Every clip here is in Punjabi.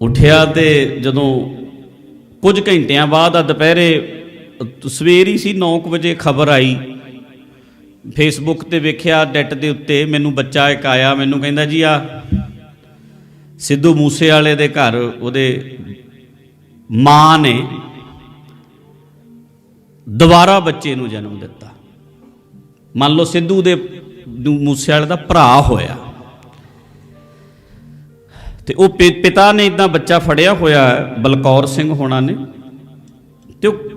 ਉੱਠਿਆ ਤੇ ਜਦੋਂ ਕੁਝ ਘੰਟਿਆਂ ਬਾਅਦ ਆ ਦੁਪਹਿਰੇ, ਸਵੇਰ ਹੀ ਸੀ 9 ਵਜੇ ਖਬਰ ਆਈ। ਫੇਸਬੁੱਕ ਤੇ ਵੇਖਿਆ ਡੈਟ ਦੇ ਉੱਤੇ ਮੈਨੂੰ ਬੱਚਾ ਇੱਕ ਆਇਆ, ਮੈਨੂੰ ਕਹਿੰਦਾ ਜੀ, ਆ ਸਿੱਧੂ ਮੂਸੇ ਵਾਲੇ ਦੇ ਘਰ, ਉਹਦੇ ਮਾਂ ਨੇ ਦੁਬਾਰਾ ਬੱਚੇ ਨੂੰ ਜਨਮ ਦਿੱਤਾ। ਮੰਨ ਲਓ ਸਿੱਧੂ ਦੇ ਨੂੰ ਮੂਸੇ ਵਾਲੇ ਦਾ ਭਰਾ ਹੋਇਆ। ਤੇ ਉਹ ਪਿ- ਪਿਤਾ ਨੇ ਇਦਾਂ ਬੱਚਾ ਫੜਿਆ ਹੋਇਆ ਬਲਕੌਰ ਸਿੰਘ ਹੋਣਾ ਨੇ ਤੇ ਉਹ-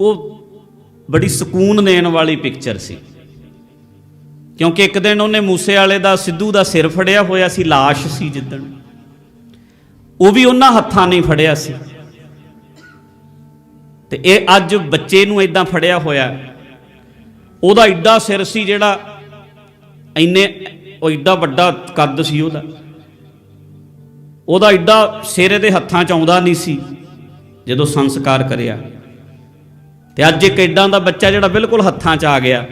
ਉਹ ਬੜੀ ਸਕੂਨ ਦੇਣ ਵਾਲੀ ਪਿਕਚਰ ਸੀ। ਕਿਉਂਕਿ ਇੱਕ ਦਿਨ ਉਹਨੇ ਮੂਸੇ ਵਾਲੇ ਦਾ, ਸਿੱਧੂ ਦਾ ਸਿਰ ਫੜਿਆ ਹੋਇਆ ਸੀ লাশ ਸੀ ਜਿੱਦਣ। ਉਹ ਵੀ ਉਹਨਾਂ ਹੱਥਾਂ ਨਹੀਂ ਫੜਿਆ ਸੀ। ਤੇ ਇਹ ਅੱਜ ਬੱਚੇ ਨੂੰ ਇਦਾਂ ਫੜਿਆ ਹੋਇਆ। ਉਹਦਾ ਐਡਾ ਸਿਰ ਸੀ ਜਿਹੜਾ, ਇੰਨੇ, ਉਹ ਐਡਾ ਵੱਡਾ ਕੱਦ ਸੀ ਉਹਦਾ। ਉਹਦਾ ਐਡਾ ਸਿਰ ਦੇ ਹੱਥਾਂ 'ਚ ਆਉਂਦਾ ਨਹੀਂ ਸੀ, ਜਦੋਂ ਸੰਸਕਾਰ ਕਰਿਆ। ਤੇ ਅੱਜ ਇੱਕ ਐਡਾ ਦਾ ਬੱਚਾ ਜਿਹੜਾ ਬਿਲਕੁਲ ਹੱਥਾਂ 'ਚ ਆ ਗਿਆ।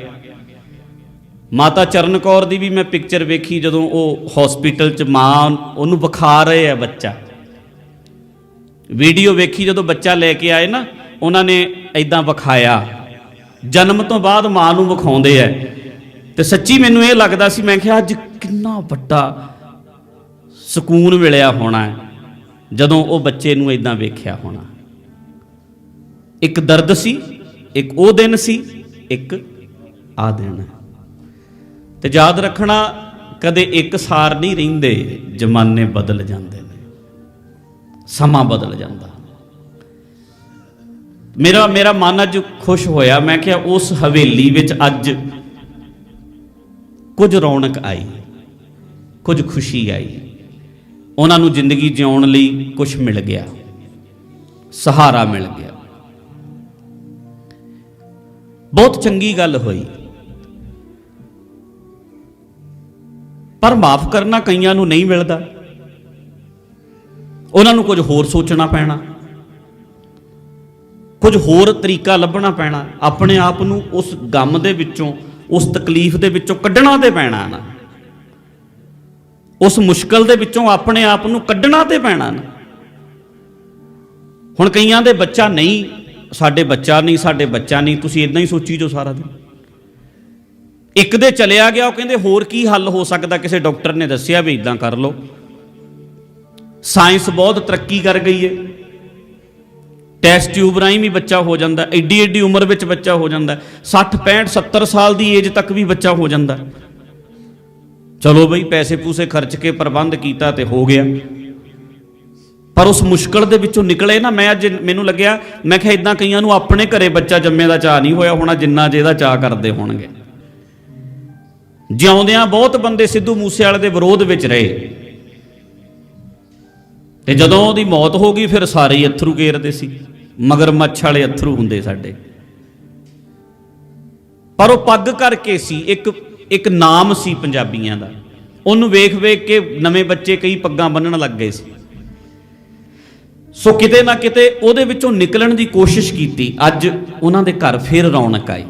ਮਾਤਾ ਚਰਨ ਕੌਰ ਦੀ ਵੀ ਮੈਂ ਪਿਕਚਰ ਵੇਖੀ ਜਦੋਂ ਉਹ ਹਸਪੀਟਲ 'ਚ ਮਾਂ ਉਹਨੂੰ ਵਿਖਾ ਰਹੇ ਆ ਬੱਚਾ। ਵੀਡੀਓ ਵੇਖੀ ਜਦੋਂ ਬੱਚਾ ਲੈ ਕੇ ਆਏ ਨਾ, ਉਹਨਾਂ ਨੇ ਐਦਾਂ ਵਿਖਾਇਆ। ਜਨਮ ਤੋਂ ਬਾਅਦ ਮਾਂ ਨੂੰ ਵਿਖਾਉਂਦੇ ਆ। ਤੇ ਸੱਚੀ ਮੈਨੂੰ ਇਹ ਲੱਗਦਾ ਸੀ, ਮੈਂ ਕਿਹਾ ਅੱਜ ਕਿੰਨਾ ਵੱਡਾ ਸਕੂਨ ਮਿਲਿਆ ਹੋਣਾ ਜਦੋਂ ਉਹ ਬੱਚੇ ਨੂੰ ਇਦਾਂ ਵੇਖਿਆ ਹੋਣਾ। ਇੱਕ ਦਰਦ ਸੀ, ਇੱਕ ਉਹ ਦਿਨ ਸੀ, ਇੱਕ ਆ ਦਿਨ ਤੇ ਯਾਦ ਰੱਖਣਾ, ਕਦੇ ਇੱਕ ਸਾਰ ਨਹੀਂ ਰਹਿੰਦੇ, ਜ਼ਮਾਨੇ ਬਦਲ ਜਾਂਦੇ ਨੇ। ਸਮਾਂ ਬਦਲ ਜਾਂਦਾ। ਮੇਰਾ ਮੇਰਾ ਮਨ ਅੱਜ ਖੁਸ਼ ਹੋਇਆ, ਮੈਂ ਕਿਹਾ ਉਸ ਹਵੇਲੀ ਵਿੱਚ ਅੱਜ ਕੁਝ ਰੌਣਕ ਆਈ, ਕੁਝ ਖੁਸ਼ੀ ਆਈ। ਉਹਨਾਂ ਨੂੰ ਜ਼ਿੰਦਗੀ ਜਿਉਣ ਲਈ ਕੁਝ ਮਿਲ ਗਿਆ। ਸਹਾਰਾ ਮਿਲ ਗਿਆ। ਬਹੁਤ ਚੰਗੀ ਗੱਲ ਹੋਈ। ਪਰ ਮਾਫ ਕਰਨਾ ਕਈਆਂ ਨੂੰ ਨਹੀਂ ਮਿਲਦਾ। ਉਹਨਾਂ ਨੂੰ ਕੁਝ ਹੋਰ ਸੋਚਣਾ ਪੈਣਾ। ਕੁਝ ਹੋਰ ਤਰੀਕਾ ਲੱਭਣਾ ਪੈਣਾ। ਆਪਣੇ ਆਪ ਨੂੰ ਉਸ ਗਮ ਦੇ ਵਿੱਚੋਂ, ਉਸ ਤਕਲੀਫ ਦੇ ਵਿੱਚੋਂ ਕੱਢਣਾ ਤੇ ਪੈਣਾ ਨਾ। ਉਸ ਮੁਸ਼ਕਲ ਦੇ ਵਿੱਚੋਂ ਆਪਣੇ ਆਪ ਨੂੰ ਕੱਢਣਾ ਤੇ ਪੈਣਾ ਨਾ। ਹੁਣ ਕਈਆਂ ਦੇ ਬੱਚਾ ਨਹੀਂ, ਸਾਡੇ ਬੱਚਾ ਨਹੀਂ, ਸਾਡੇ ਬੱਚਾ ਨਹੀਂ, ਤੁਸੀਂ ਇਦਾਂ ਹੀ ਸੋਚੀ ਜੋ ਸਾਰਾ ਦਿਨ। ਇੱਕ ਦੇ ਚਲਿਆ ਗਿਆ, ਉਹ ਕਹਿੰਦੇ, ਹੋਰ ਕੀ ਹੱਲ ਹੋ ਸਕਦਾ? ਕਿਸੇ ਡਾਕਟਰ ਨੇ ਦੱਸਿਆ ਵੀ ਇਦਾਂ ਕਰ ਲਓ। ਸਾਇੰਸ ਬਹੁਤ ਤਰੱਕੀ ਕਰ ਗਈ ਹੈ ਟੈਸਟ ਟਿਊਬ ਰਾਹੀਂ ਵੀ ਬੱਚਾ ਹੋ ਜਾਂਦਾ। ਐਡੀ ਐਡੀ ਉਮਰ ਵਿੱਚ ਬੱਚਾ ਹੋ ਜਾਂਦਾ। 60 65 70 ਸਾਲ ਦੀ ਏਜ ਤੱਕ ਵੀ ਬੱਚਾ ਹੋ ਜਾਂਦਾ। ਚਲੋ ਬਈ ਪੈਸੇ ਪੂਸੇ ਖਰਚ ਕੇ ਪ੍ਰਬੰਧ ਕੀਤਾ ਤੇ ਹੋ ਗਿਆ। ਪਰ ਉਸ ਮੁਸ਼ਕਲ ਦੇ ਵਿੱਚੋਂ ਨਿਕਲੇ ਨਾ, ਮੈਂ ਅੱਜ ਮੈਨੂੰ ਲੱਗਿਆ, ਮੈਂ ਕਿਹਾ ਇਦਾਂ ਕਈਆਂ ਨੂੰ ਆਪਣੇ ਘਰੇ ਬੱਚਾ ਜੰਮੇ ਦਾ ਚਾਹ ਨਹੀਂ ਹੋਇਆ ਹੋਣਾ, ਜਿੰਨਾ ਜਿਹਦਾ ਚਾਹ ਕਰਦੇ ਹੋਣਗੇ। ਜਿਉਂਦਿਆਂ ਬਹੁਤ ਬੰਦੇ ਸਿੱਧੂ ਮੂਸੇਵਾਲੇ ਦੇ ਵਿਰੋਧ ਵਿੱਚ ਰਹੇ। ਤੇ ਜਦੋਂ ਉਹਦੀ ਮੌਤ ਹੋ ਗਈ, ਫਿਰ ਸਾਰੇ ਹੀ ਅਥਰੂ ਗੇਰਦੇ ਸੀ। ਮਗਰ ਮੱਛ ਵਾਲੇ ਅਥਰੂ ਹੁੰਦੇ ਸਾਡੇ। ਪਰ ਉਹ ਪੱਗ ਕਰਕੇ ਸੀ, ਇੱਕ ਇੱਕ ਨਾਮ ਸੀ ਪੰਜਾਬੀਆਂ ਦਾ। ਉਹਨੂੰ ਵੇਖ ਵੇਖ ਕੇ ਨਵੇਂ ਬੱਚੇ ਕਈ ਪੱਗਾਂ ਬੰਨਣ ਲੱਗ ਗਏ ਸੀ। ਸੋ ਕਿਤੇ ਨਾ ਕਿਤੇ ਉਹਦੇ ਵਿੱਚੋਂ ਨਿਕਲਣ ਦੀ ਕੋਸ਼ਿਸ਼ ਕੀਤੀ। ਅੱਜ ਉਹਨਾਂ ਦੇ ਘਰ ਫੇਰ ਰੌਣਕ ਆਈ।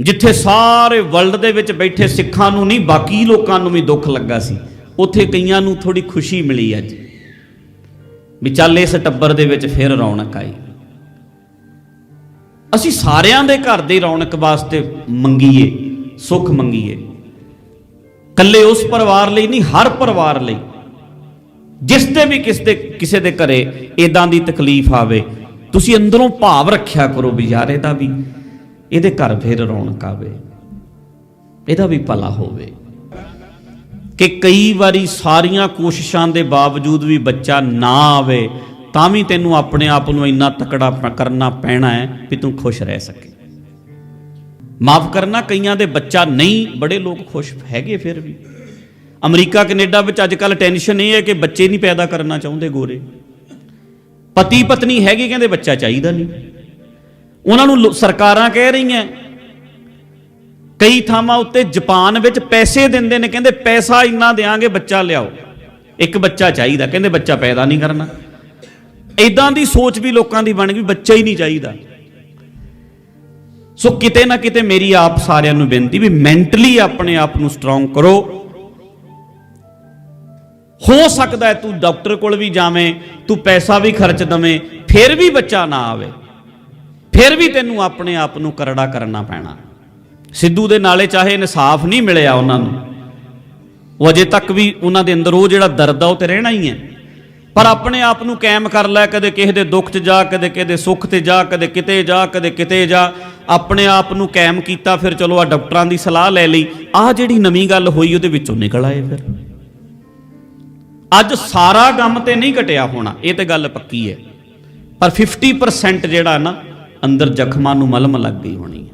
ਜਿੱਥੇ ਸਾਰੇ ਵਰਲਡ ਦੇ ਵਿੱਚ ਬੈਠੇ ਸਿੱਖਾਂ ਨੂੰ ਨਹੀਂ, ਬਾਕੀ ਲੋਕਾਂ ਨੂੰ ਵੀ ਦੁੱਖ ਲੱਗਾ ਸੀ। ਉੱਥੇ ਕਈਆਂ ਨੂੰ ਥੋੜੀ ਖੁਸ਼ੀ ਮਿਲੀ ਅੱਜ। ਵੀ ਚੱਲ ਇਸ ਟੱਬਰ ਦੇ ਵਿੱਚ ਫਿਰ ਰੌਣਕ ਆਈ। ਅਸੀਂ ਸਾਰਿਆਂ ਦੇ ਘਰ ਦੀ ਰੌਣਕ ਵਾਸਤੇ ਮੰਗੀਏ। ਸੁੱਖ ਮੰਗੀਏ। ਕੱਲੇ ਉਸ ਪਰਿਵਾਰ ਲਈ ਨਹੀਂ, ਹਰ ਪਰਿਵਾਰ ਲਈ। ਜਿਸ ਤੇ ਵੀ ਕਿਸ ਦੇ ਕਿਸੇ ਦੇ ਘਰੇ ਇਦਾਂ ਦੀ ਤਕਲੀਫ ਆਵੇ, ਤੁਸੀਂ ਅੰਦਰੋਂ ਭਾਵ ਰੱਖਿਆ ਕਰੋ ਵੀ ਯਾਰ ਇਹਦਾ ਵੀ ਇਹਦੇ ਘਰ ਫਿਰ ਰੌਣਕ ਆਵੇ। ਇਹਦਾ ਵੀ ਭਲਾ ਹੋਵੇ। ਕਿ ਕਈ ਵਾਰੀ ਸਾਰੀਆਂ ਕੋਸ਼ਿਸ਼ਾਂ ਦੇ ਬਾਵਜੂਦ ਵੀ ਬੱਚਾ ਨਾ ਆਵੇ, ਤਾਂ ਵੀ ਤੈਨੂੰ ਆਪਣੇ ਆਪ ਨੂੰ ਇੰਨਾ ਤਕੜਾ ਕਰਨਾ ਪੈਣਾ ਹੈ ਵੀ ਤੂੰ ਖੁਸ਼ ਰਹਿ ਸਕੇ। ਮਾਫ ਕਰਨਾ, ਕਈਆਂ ਦੇ ਬੱਚਾ ਨਹੀਂ, ਬੜੇ ਲੋਕ ਖੁਸ਼ ਹੈਗੇ ਫਿਰ ਵੀ। ਅਮਰੀਕਾ, ਕੈਨੇਡਾ ਵਿੱਚ ਅੱਜ ਕੱਲ ਟੈਨਸ਼ਨ ਇਹ ਹੈ ਕਿ ਬੱਚੇ ਨਹੀਂ ਪੈਦਾ ਕਰਨਾ ਚਾਹੁੰਦੇ ਗੋਰੇ। ਪਤੀ ਪਤਨੀ ਹੈਗੇ, ਕਹਿੰਦੇ ਬੱਚਾ ਚਾਹੀਦਾ ਨਹੀਂ। ਉਹਨਾਂ ਨੂੰ ਲੋ- ਸਰਕਾਰਾਂ ਕਹਿ ਰਹੀਆਂ। ਕਈ ਥਾਵਾਂ ਉੱਤੇ ਜਾਪਾਨ ਵਿੱਚ ਪੈਸੇ ਦਿੰਦੇ ਨੇ, ਕਹਿੰਦੇ ਪੈਸਾ ਇੰਨਾ ਦੇਾਂਗੇ ਬੱਚਾ ਲਿਆਓ। ਇੱਕ ਬੱਚਾ ਚਾਹੀਦਾ, ਕਹਿੰਦੇ ਬੱਚਾ ਪੈਦਾ ਨਹੀਂ ਕਰਨਾ। ਇਦਾਂ ਦੀ ਸੋਚ ਵੀ ਲੋਕਾਂ ਦੀ ਬਣ ਗਈ, ਬੱਚਾ ਹੀ ਨਹੀਂ ਚਾਹੀਦਾ। ਸੋ ਕਿਤੇ ਨਾ ਕਿਤੇ ਮੇਰੀ ਆਪ ਸਾਰਿਆਂ ਨੂੰ ਬੇਨਤੀ ਵੀ ਮੈਂਟਲੀ ਆਪਣੇ ਆਪ ਨੂੰ ਸਟਰੋਂਗ ਕਰੋ। ਹੋ ਸਕਦਾ ਹੈ ਤੂੰ ਡਾਕਟਰ ਕੋਲ ਵੀ ਜਾਵੇਂ, ਤੂੰ ਪੈਸਾ ਵੀ ਖਰਚ ਦਵੇਂ, ਫਿਰ ਵੀ ਬੱਚਾ ਨਾ ਆਵੇ। ਫਿਰ ਵੀ ਤੈਨੂੰ ਆਪਣੇ ਆਪ ਨੂੰ ਕਰੜਾ ਕਰਨਾ ਪੈਣਾ। ਸਿੱਧੂ ਦੇ ਨਾਲੇ ਚਾਹੇ ਇਨਸਾਫ ਨਹੀਂ ਮਿਲਿਆ ਉਹਨਾਂ ਨੂੰ। ਉਹ ਅਜੇ ਤੱਕ ਵੀ ਉਹਨਾਂ ਦੇ ਅੰਦਰ ਉਹ ਜਿਹੜਾ ਦਰਦ ਆ, ਉਹ ਤੇ ਰਹਿਣਾ ਹੀ ਹੈ। ਪਰ ਆਪਣੇ ਆਪ ਨੂੰ ਕਾਇਮ ਕਰ ਲੈ, ਕਦੇ ਕਿਸੇ ਦੇ ਦੁੱਖ 'ਚ ਜਾ, ਕਦੇ ਕਿਸੇ ਦੇ ਸੁੱਖ ਤੇ ਜਾ, ਕਦੇ ਕਿਤੇ ਜਾ, ਕਦੇ ਕਿਤੇ ਜਾ। ਆਪਣੇ ਆਪ ਨੂੰ ਕਾਇਮ ਕੀਤਾ, ਫਿਰ ਚਲੋ ਆ ਡਾਕਟਰਾਂ ਦੀ ਸਲਾਹ ਲੈ ਲਈ। ਆਹ ਜਿਹੜੀ ਨਵੀਂ ਗੱਲ ਹੋਈ, ਉਹਦੇ ਵਿੱਚੋਂ ਨਿਕਲ ਆਏ ਫਿਰ। ਅੱਜ ਸਾਰਾ ਕੰਮ ਤੇ ਨਹੀਂ ਘਟਿਆ ਹੋਣਾ, ਇਹ ਤੇ ਗੱਲ ਪੱਕੀ ਹੈ। ਪਰ 50% ਜਿਹੜਾ ਨਾ, ਅੰਦਰ ਜ਼ਖਮਾਂ ਨੂੰ ਮਲਮ ਲੱਗ ਗਈ ਹੋਣੀ।